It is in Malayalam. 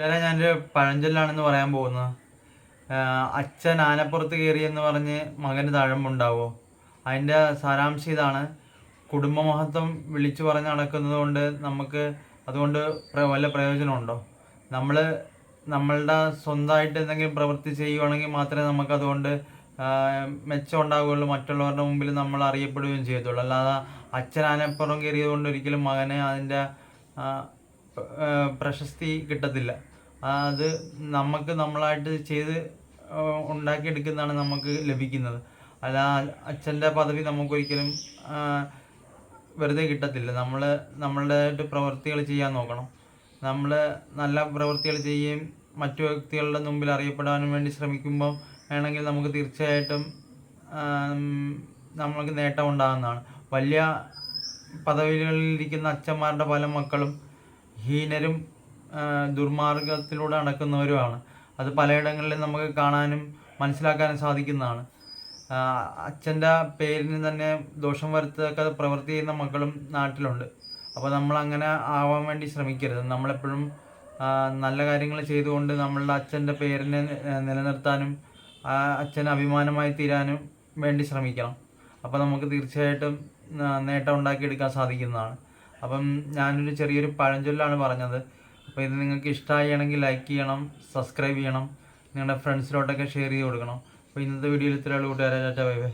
വേറെ ഞാനൊരു പഴഞ്ചൊല്ലാണെന്ന് പറയാൻ പോകുന്നത് അച്ഛൻ ആനപ്പുറത്ത് കയറി എന്ന് പറഞ്ഞ് മകന് തഴമ്പുണ്ടാവോ? അതിന്റെ സാരാംശം ഇതാണ്. കുടുംബമഹത്വം വിളിച്ചു പറഞ്ഞ് നടക്കുന്നത് കൊണ്ട് നമുക്ക് അതുകൊണ്ട് വല്ല പ്രയോജനമുണ്ടോ? നമ്മൾ നമ്മളുടെ സ്വന്തമായിട്ട് എന്തെങ്കിലും പ്രവൃത്തി ചെയ്യുവാണെങ്കിൽ മാത്രമേ നമുക്ക് അതുകൊണ്ട് മെച്ചം ഉണ്ടാവുകയുള്ളൂ മറ്റുള്ളവരുടെ മുമ്പിൽ നമ്മൾ അറിയപ്പെടുകയും ചെയ്യത്തുള്ളൂ. അല്ലാതെ അച്ഛൻ ആനപ്പുറം കയറിയത് കൊണ്ട് ഒരിക്കലും മകനെ അതിന്റെ പ്രശസ്തി കിട്ടത്തില്ല. അത് നമുക്ക് നമ്മളായിട്ട് ചെയ്ത് ഉണ്ടാക്കിയെടുക്കുന്നതാണ് നമുക്ക് ലഭിക്കുന്നത്. അല്ല അച്ഛന്റെ പദവി നമുക്കൊരിക്കലും വെറുതെ കിട്ടത്തില്ല. നമ്മൾ നമ്മളുടെ പ്രവൃത്തികൾ ചെയ്യാൻ നോക്കണം. നമ്മൾ നല്ല പ്രവൃത്തികൾ ചെയ്യുകയും മറ്റു വ്യക്തികളുടെ മുമ്പിൽ അറിയപ്പെടാനും വേണ്ടി ശ്രമിക്കുമ്പോൾ വേണമെങ്കിൽ നമുക്ക് തീർച്ചയായിട്ടും നമ്മൾക്ക് നേട്ടം ഉണ്ടാകുന്നതാണ്. വലിയ പദവികളിലിരിക്കുന്ന അച്ഛന്മാരുടെ പല മക്കളും ഹീനരും ദുർമാർഗത്തിലൂടെ നടക്കുന്നവരുമാണ്. അത് പലയിടങ്ങളിലും നമുക്ക് കാണാനും മനസ്സിലാക്കാനും സാധിക്കുന്നതാണ്. അച്ഛന്റെ പേരിന് തന്നെ ദോഷം വരുത്തക്ക പ്രവൃത്തി ചെയ്യുന്ന മക്കളും നാട്ടിലുണ്ട്. അപ്പോൾ നമ്മൾ അങ്ങനെ ആവാൻ വേണ്ടി ശ്രമിക്കരുത്. നമ്മളെപ്പോഴും നല്ല കാര്യങ്ങൾ ചെയ്തുകൊണ്ട് നമ്മളുടെ അച്ഛന്റെ പേരിനെ നിലനിർത്താനും അച്ഛൻ അഭിമാനമായി തീരാനും വേണ്ടി ശ്രമിക്കണം. അപ്പോൾ നമുക്ക് തീർച്ചയായിട്ടും നേട്ടം ഉണ്ടാക്കിയെടുക്കാൻ സാധിക്കുന്നതാണ്. അപ്പം ഞാനൊരു ചെറിയൊരു പഴഞ്ചൊല്ലാണ് പറഞ്ഞത്. അപ്പോൾ ഇത് നിങ്ങൾക്ക് ഇഷ്ടമാണെങ്കിൽ ലൈക്ക് ചെയ്യണം സബ്സ്ക്രൈബ് ചെയ്യണം നിങ്ങളുടെ ഫ്രണ്ട്സിലോട്ടൊക്കെ ഷെയർ ചെയ്ത് കൊടുക്കണം. അപ്പോൾ ഇന്നത്തെ വീഡിയോയിൽ ഇത്രയുള്ള കൂട്ടുകാരെ. Bye bye